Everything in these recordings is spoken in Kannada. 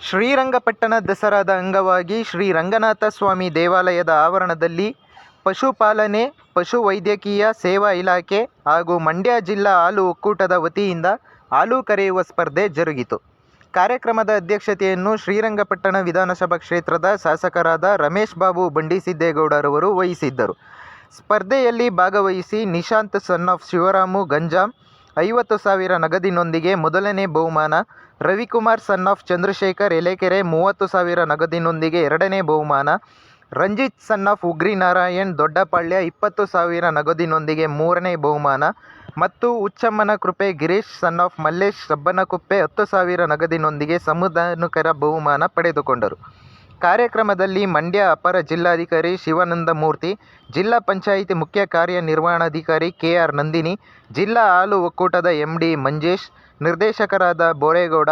ಶ್ರೀರಂಗಪಟ್ಟಣ ದಸರಾದ ಅಂಗವಾಗಿ ಶ್ರೀ ರಂಗನಾಥ ಸ್ವಾಮಿ ದೇವಾಲಯದ ಆವರಣದಲ್ಲಿ ಪಶುಪಾಲನೆ, ಪಶುವೈದ್ಯಕೀಯ ಸೇವಾ ಇಲಾಖೆ ಹಾಗೂ ಮಂಡ್ಯ ಜಿಲ್ಲಾ ಹಾಲು ಒಕ್ಕೂಟದ ವತಿಯಿಂದ ಹಾಲು ಕರೆಯುವ ಸ್ಪರ್ಧೆ ಜರುಗಿತು. ಕಾರ್ಯಕ್ರಮದ ಅಧ್ಯಕ್ಷತೆಯನ್ನು ಶ್ರೀರಂಗಪಟ್ಟಣ ವಿಧಾನಸಭಾ ಕ್ಷೇತ್ರದ ಶಾಸಕರಾದ ರಮೇಶ್ ಬಾಬು ಬಂಡಿಸಿದ್ದೇಗೌಡರವರು ವಹಿಸಿದ್ದರು. ಸ್ಪರ್ಧೆಯಲ್ಲಿ ಭಾಗವಹಿಸಿ ನಿಶಾಂತ್, ಸನ್ ಆಫ್ ಶಿವರಾಮು, ಗಂಜಾಂ, ಐವತ್ತು ಸಾವಿರ ನಗದಿನೊಂದಿಗೆ ಮೊದಲನೇ ಬಹುಮಾನ ರವಿಕುಮಾರ್ ಸನ್ ಆಫ್ ಚಂದ್ರಶೇಖರ್ ಎಲೆಕೆರೆ ಮೂವತ್ತು ಸಾವಿರ ನಗದಿನೊಂದಿಗೆ ಎರಡನೇ ಬಹುಮಾನ. ರಂಜಿತ್ ಸನ್ ಆಫ್ ಉಗ್ರಿ ನಾರಾಯಣ್ ದೊಡ್ಡಪಾಳ್ಯ ಇಪ್ಪತ್ತು ಸಾವಿರ ನಗದಿನೊಂದಿಗೆ ಮೂರನೇ ಬಹುಮಾನ. ಮತ್ತು ಹುಚ್ಚಮ್ಮನ ಕೃಪೆ ಗಿರೀಶ್ ಸನ್ ಆಫ್ ಮಲ್ಲೇಶ್ ಸಬ್ಬನಕುಪ್ಪೆ ಹತ್ತು ಸಾವಿರ ನಗದಿನೊಂದಿಗೆ ಸಮುದಾನುಕರ ಬಹುಮಾನ ಪಡೆದುಕೊಂಡರು. ಕಾರ್ಯಕ್ರಮದಲ್ಲಿ ಮಂಡ್ಯ ಅಪರ ಜಿಲ್ಲಾಧಿಕಾರಿ ಶಿವಾನಂದಮೂರ್ತಿ ಜಿಲ್ಲಾ ಪಂಚಾಯಿತಿ ಮುಖ್ಯ ಕಾರ್ಯನಿರ್ವಹಣಾಧಿಕಾರಿ ಕೆ ಆರ್ ನಂದಿನಿ, ಜಿಲ್ಲಾ ಹಾಲು ಒಕ್ಕೂಟದ ಎಂ ಡಿ ಮಂಜೇಶ್ ನಿರ್ದೇಶಕರಾದ ಬೋರೇಗೌಡ,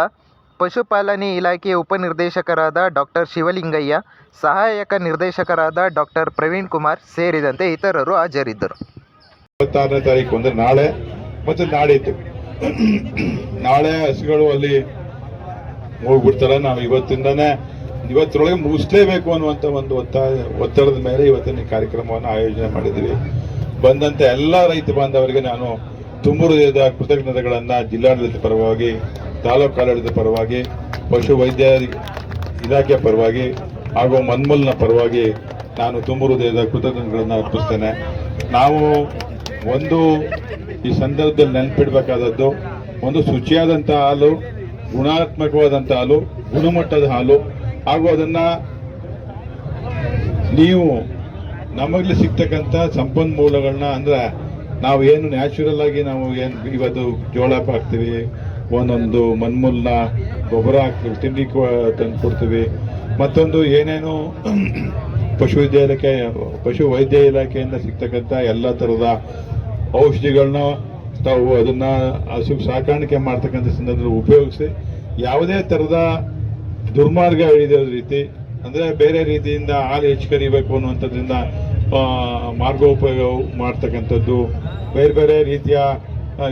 ಪಶುಪಾಲನೆ ಇಲಾಖೆಯ ಉಪನಿರ್ದೇಶಕರಾದ ಡಾಕ್ಟರ್ ಶಿವಲಿಂಗಯ್ಯ, ಸಹಾಯಕ ನಿರ್ದೇಶಕರಾದ ಡಾಕ್ಟರ್ ಪ್ರವೀಣ್ ಕುಮಾರ್ ಸೇರಿದಂತೆ ಇತರರು ಹಾಜರಿದ್ದರು. ಇಪ್ಪತ್ತಾರನೇ ತಾರೀಕು ಅಂದ್ರೆ ನಾಳೆ, ಮತ್ತೆ ನಾಡಿದ್ದು ನಾಳೆ ಹಸುಗಳು ಅಲ್ಲಿ ಹೋಗ್ಬಿಡ್ತಾರೆ ನಾವು ಇವತ್ತಿಂದನೇ, ಇವತ್ತರೊಳಗೆ ಮುಗಿಸ್ಲೇಬೇಕು ಅನ್ನುವಂಥ ಒಂದು ಒತ್ತಾಯ ಒತ್ತಡದ ಮೇಲೆ ಇವತ್ತಿನ ಕಾರ್ಯಕ್ರಮವನ್ನು ಆಯೋಜನೆ ಮಾಡಿದ್ದೀವಿ. ಬಂದಂತೆ ಎಲ್ಲ ರೈತ ಬಾಂಧವರಿಗೆ ನಾನು ತುಂಬ ಹೃದಯದ ಕೃತಜ್ಞತೆಗಳನ್ನ ಜಿಲ್ಲಾಡಳಿತ ಪರವಾಗಿ, ತಾಲೂಕು ಆಡಳಿತ ಪರವಾಗಿ, ಪಶು ವೈದ್ಯ ಇಲಾಖೆ ಪರವಾಗಿ ಹಾಗೂ ಮನ್ಮಲ್ನ ಪರವಾಗಿ ನಾನು ತುಂಬ ಹೃದಯದ ಕೃತಜ್ಞತೆಗಳನ್ನು ಅರ್ಪಿಸ್ತೇನೆ. ನಾವು ಒಂದು ಈ ಸಂದರ್ಭದಲ್ಲಿ ನೆನಪಿಡಬೇಕಾದದ್ದು, ಒಂದು ಶುಚಿಯಾದಂಥ ಹಾಲು ಗುಣಾತ್ಮಕವಾದಂಥ ಹಾಲು, ಗುಣಮಟ್ಟದ ಹಾಲು ಹಾಗೂ ಅದನ್ನ ನೀವು ನಮಗಲ್ಲಿ ಸಿಗ್ತಕ್ಕಂಥ ಸಂಪನ್ಮೂಲಗಳನ್ನ ಅಂದ್ರೆ ನಾವು ಏನು ನ್ಯಾಚುರಲ್ ಆಗಿ ನಾವು ಏನು ಇವತ್ತು ಜೋಳ ಹಾಕ್ತೀವಿ, ಒಂದೊಂದು ಮನ್ಮೂಲ್ನ ಗೊಬ್ಬರ ಹಾಕ್ತೀವಿ, ತಿಂಡಿ ತಂದು ಕೊಡ್ತೀವಿ ಮತ್ತೊಂದು ಏನೇನು ಪಶು ಇಲಾಖೆ ಪಶು ವೈದ್ಯ ಇಲಾಖೆಯಿಂದ ಸಿಗ್ತಕ್ಕಂಥ ಎಲ್ಲ ಥರದ ಔಷಧಿಗಳನ್ನ ತಾವು ಅದನ್ನ ಹಸು ಸಾಕಾಣಿಕೆ ಮಾಡ್ತಕ್ಕಂಥ ಸಂದರ್ಭದಲ್ಲಿ ಉಪಯೋಗಿಸಿ, ಯಾವುದೇ ಥರದ ದುರ್ಮಾರ್ಗ ಹಿಡಿದ ರೀತಿ, ಅಂದ್ರೆ ಬೇರೆ ರೀತಿಯಿಂದ ಹಾಲು ಹೆಚ್ಚು ಕರಿಬೇಕು ಅನ್ನುವಂಥದ್ರಿಂದ ಮಾರ್ಗೋಪಯೋಗ ಮಾಡ್ತಕ್ಕಂಥದ್ದು. ಬೇರೆ ಬೇರೆ ರೀತಿಯ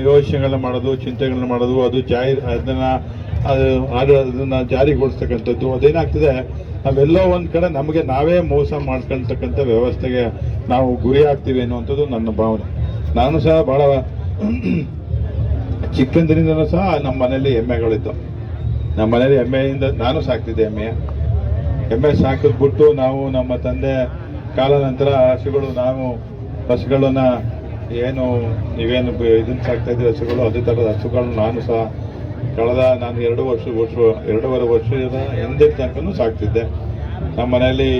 ಯೋಚನೆಗಳನ್ನ ಮಾಡೋದು, ಚಿಂತೆಗಳನ್ನ ಮಾಡೋದು, ಅದು ಜಾರಿ ಅದನ್ನು ಅದು ಅದು- ಅದನ್ನ ಜಾರಿಗೊಳಿಸ್ತಕ್ಕಂಥದ್ದು. ಅದೇನಾಗ್ತದೆ, ನಾವೆಲ್ಲೋ ಒಂದು ಕಡೆ ನಮಗೆ ನಾವೇ ಮೋಸ ಮಾಡ್ಕೊಳ್ತಕ್ಕಂಥ ವ್ಯವಸ್ಥೆಗೆ ನಾವು ಗುರಿ ಆಗ್ತೀವಿ ಅನ್ನುವಂಥದ್ದು ನನ್ನ ಭಾವನೆ. ನಾನು ಸಹ ಭಾಳ ಚಿಕ್ಕಂದಿನಿಂದನೂ ಸಹ ನಮ್ಮ ಮನೆಯಲ್ಲಿ ಎಮ್ಮೆಗಳಿದ್ದು ನಮ್ಮ ಮನೇಲಿ ಎಮ್ಮೆಯಿಂದ, ನಾನು ಸಾಕ್ತಿದ್ದೆ ಎಮ್ಮೆಯ. ಎಮ್ಮೆ ಸಾಕಿದ್ಬಿಟ್ಟು ನಾವು ನಮ್ಮ ತಂದೆ ಕಾಲ ನಂತರ ಹಸುಗಳು, ನಾವು ಹಸುಗಳನ್ನ ಏನು, ನೀವೇನು ಇದನ್ನ ಸಾಕ್ತಾ ಇದ್ದೀವಿ ಹಸುಗಳು? ಅದೇ ಥರದ ಹಸುಗಳನ್ನ ನಾನು ಸಹ ಕಳೆದ ನಾನು ಎರಡು ವರ್ಷ ವರ್ಷ, ಎರಡೂವರೆ ವರ್ಷದ ಹಿಂದೆ ತನಕನೂ ಸಾಕ್ತಿದ್ದೆ. ನಮ್ಮ ಮನೆಯಲ್ಲಿ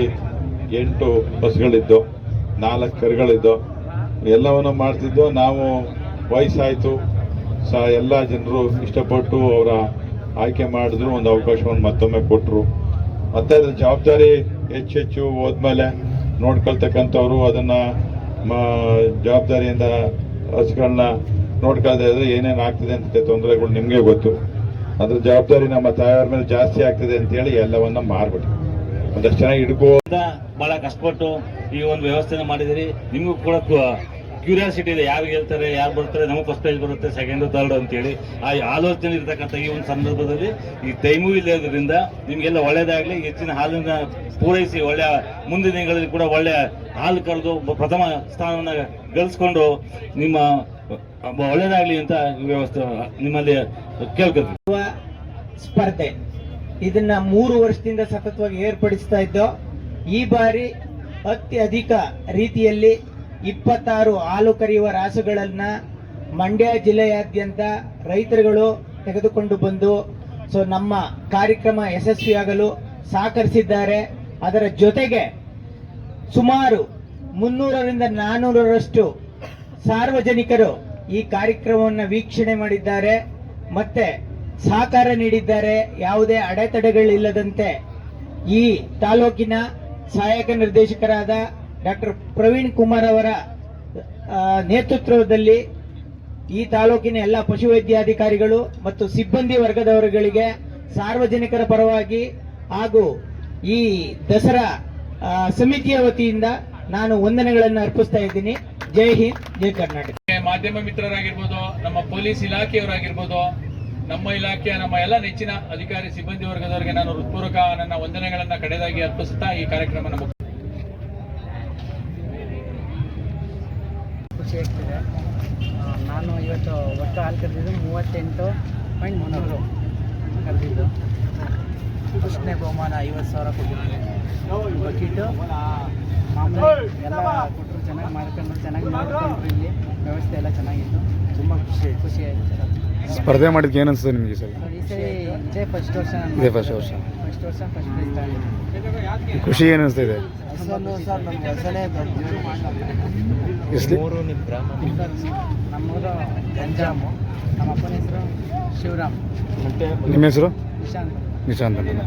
ಎಂಟು ಬಸ್ಗಳಿದ್ದು ನಾಲ್ಕು ಕರುಗಳಿದ್ದು ಎಲ್ಲವನ್ನು ಮಾಡ್ತಿದ್ದು ನಾವು ವಯಸ್ಸಾಯಿತು. ಸಹ ಎಲ್ಲ ಜನರು ಇಷ್ಟಪಟ್ಟು ಅವರ ಆಯ್ಕೆ ಮಾಡಿದ್ರು, ಒಂದು ಅವಕಾಶವನ್ನು ಮತ್ತೊಮ್ಮೆ ಕೊಟ್ಟರು. ಮತ್ತೆ ಅದರ ಜವಾಬ್ದಾರಿ ಹೆಚ್ಚೆಚ್ಚು ಹೆಚ್ಚು ಹೋದ್ಮೇಲೆ ನೋಡ್ಕೊಳ್ತಕ್ಕಂಥವ್ರು ಅದನ್ನ ಜವಾಬ್ದಾರಿಯಿಂದ ಹಸುಗಳನ್ನ ನೋಡ್ಕೊಳ್ತಾ ಇದ್ರೆ ಏನೇನು ಆಗ್ತಿದೆ ಅಂತ ತೊಂದರೆಗಳು ನಿಮಗೆ ಗೊತ್ತು. ಅದ್ರ ಜವಾಬ್ದಾರಿ ನಮ್ಮ ತಾಯಿಯವ್ರ ಮೇಲೆ ಜಾಸ್ತಿ ಆಗ್ತಿದೆ ಅಂತೇಳಿ ಎಲ್ಲವನ್ನ ಮಾರ್ಬಿಟ್ಟು ಒಂದಷ್ಟು ಹಿಡ್ಕೋ ಅಂತ ಬಹಳ ಕಷ್ಟಪಟ್ಟು ಈ ಒಂದು ವ್ಯವಸ್ಥೆನ ಮಾಡಿದಿರಿ ನಿಮಗೂ ಕೂಡ ಕ್ಯೂರಿಯಾಸಿಟಿ ಇದೆ. ಯಾರು ಗೆಲ್ತಾರೆ ಯಾರು ಬರ್ತಾರೆ, ನಮಗೆ ಫಸ್ಟ್ ಪ್ರೈಸ್ ಬರುತ್ತೆ ಸೆಕೆಂಡು ಥರ್ಡ್ ಅಂತೇಳಿ ಆ ಆಲೋಚನೆ ಇರ್ತಕ್ಕಂಥ ಈ ಒಂದು ಸಂದರ್ಭದಲ್ಲಿ ಈ ಟೈಮು ಇಲ್ಲದ್ರಿಂದ ನಿಮಗೆಲ್ಲ ಒಳ್ಳೇದಾಗಲಿ, ಹೆಚ್ಚಿನ ಹಾಲಿನ ಪೂರೈಸಿ ಒಳ್ಳೆಯ ಮುಂದಿನ ದಿನಗಳಲ್ಲಿ ಕೂಡ ಒಳ್ಳೆಯ ಹಾಲು ಕರೆದು ಪ್ರಥಮ ಸ್ಥಾನವನ್ನು ಗಳಿಸ್ಕೊಂಡು ನಿಮ್ಮ ಒಳ್ಳೇದಾಗಲಿ ಅಂತ ವ್ಯವಸ್ಥೆ ನಿಮ್ಮಲ್ಲಿ ಕೇಳ್ಕೊತೀವಿ ಸ್ಪರ್ಧೆ. ಇದನ್ನ ಮೂರು ವರ್ಷದಿಂದ ಸತತವಾಗಿ ಏರ್ಪಡಿಸ್ತಾ ಇದ್ದೋ, ಈ ಬಾರಿ ಅತ್ಯಧಿಕ ರೀತಿಯಲ್ಲಿ ಇಪ್ಪತ್ತಾರು ಹಾಲು ಕರೆಯುವ ರಾಸುಗಳನ್ನ ಮಂಡ್ಯ ಜಿಲ್ಲೆಯಾದ್ಯಂತ ರೈತರುಗಳು ತೆಗೆದುಕೊಂಡು ಬಂದು, ಸೊ ನಮ್ಮ ಕಾರ್ಯಕ್ರಮ ಯಶಸ್ವಿಯಾಗಲು ಸಹಕರಿಸಿದ್ದಾರೆ. ಅದರ ಜೊತೆಗೆ ಸುಮಾರು ಮುನ್ನೂರರಿಂದ ನಾನ್ನೂರರಷ್ಟು ಸಾರ್ವಜನಿಕರು ಈ ಕಾರ್ಯಕ್ರಮವನ್ನು ವೀಕ್ಷಣೆ ಮಾಡಿದ್ದಾರೆ. ಮತ್ತೆ ಸಹಕಾರ ನೀಡಿದ್ದಾರೆ. ಯಾವುದೇ ಅಡೆತಡೆಗಳಿಲ್ಲದಂತೆ ಈ ತಾಲೂಕಿನ ಸಹಾಯಕ ನಿರ್ದೇಶಕರಾದ ಡಾಕ್ಟರ್ ಪ್ರವೀಣ್ ಕುಮಾರ್ ಅವರ ನೇತೃತ್ವದಲ್ಲಿ ಈ ತಾಲೂಕಿನ ಎಲ್ಲ ಪಶುವೈದ್ಯಾಧಿಕಾರಿಗಳು ಮತ್ತು ಸಿಬ್ಬಂದಿ ವರ್ಗದವರುಗಳಿಗೆ ಸಾರ್ವಜನಿಕರ ಪರವಾಗಿ ಹಾಗೂ ಈ ದಸರಾ ಸಮಿತಿಯ ವತಿಯಿಂದ ನಾನು ವಂದನೆಗಳನ್ನು ಅರ್ಪಿಸ್ತಾ ಇದ್ದೀನಿ. ಜೈ ಹಿಂದ್, ಜೈ ಕರ್ನಾಟಕ. ಮಾಧ್ಯಮ ಮಿತ್ರರಾಗಿರ್ಬೋದು, ನಮ್ಮ ಪೊಲೀಸ್ ಇಲಾಖೆಯವರಾಗಿರ್ಬೋದು, ನಮ್ಮ ಇಲಾಖೆಯ ನಮ್ಮ ಎಲ್ಲ ನೆಚ್ಚಿನ ಅಧಿಕಾರಿ, ಸಿಬ್ಬಂದಿ ವರ್ಗದವರಿಗೆ ನಾನು ಹೃತ್ಪೂರ್ವಕ ನನ್ನ ವಂದನೆಗಳನ್ನು ಕಡೆದಾಗಿ ಅರ್ಪಿಸುತ್ತಾ ಈ ಕಾರ್ಯಕ್ರಮ ಖುಷಿ ಆಗ್ತಿದೆ. ನಾನು ಇವತ್ತು ಒಟ್ಟು ಹಾಲು ಕರೆದಿದ್ದು ಮೂವತ್ತೆಂಟು ಪಾಯಿಂಟ್ ಮುನ್ನೂರು ಕರೆದಿದ್ದು. ಕೃಷ್ಣೇ ಬಹುಮಾನ ಐವತ್ತು ಸಾವಿರ ಕೊಟ್ಟಿದ್ದೀನಿ. ಬಕೀಟು ಮಾಮೂಲಿ ಎಲ್ಲ ಕೊಟ್ಟರು ಚೆನ್ನಾಗಿ ಮಾಡ್ಕೊಂಡು ಚೆನ್ನಾಗಿ ಮಾಡ್ಕೊಂಡ್ರು ಇಲ್ಲಿ ವ್ಯವಸ್ಥೆ ಎಲ್ಲ ಚೆನ್ನಾಗಿತ್ತು. ತುಂಬ ಖುಷಿ ಖುಷಿ ಆಯಿತು ಸ್ಪರ್ಧೆ ಮಾಡಿದ್ಕೆ ಏನು ಅನಿಸ್ತದೆ ನಿಮಗೆ ಸರ್ ಈ ಸರಿ ಇದೇ ಫಸ್ಟ್ ವರ್ಷ ಇದೇ ಫಸ್ಟ್ ವರ್ಷ. ಫಸ್ಟ್ ವರ್ಷ ಫಸ್ಟ್ ಪ್ರೈಸ್ ತಗೊಂಡಿದ್ದೀನಿ ಖುಷಿ ಏನು ಅನಿಸ್ತಾ ಇದೆ ಹೆಸರು ಸರ್ ನಮ್ಮ ಹೆಸರೇ ಎಸ್ಲಿ ಸರ್ ನಮ್ಮೂರು ಗಂಜಾಮು. ನಮ್ಮ ಅಪ್ಪನ ಹೆಸರು ಶಿವರಾಮ್. ನಿಮ್ಮ ಹೆಸರು? ನಿಶಾಂತ್. ನಿಶಾಂತ್ ಅಂತ.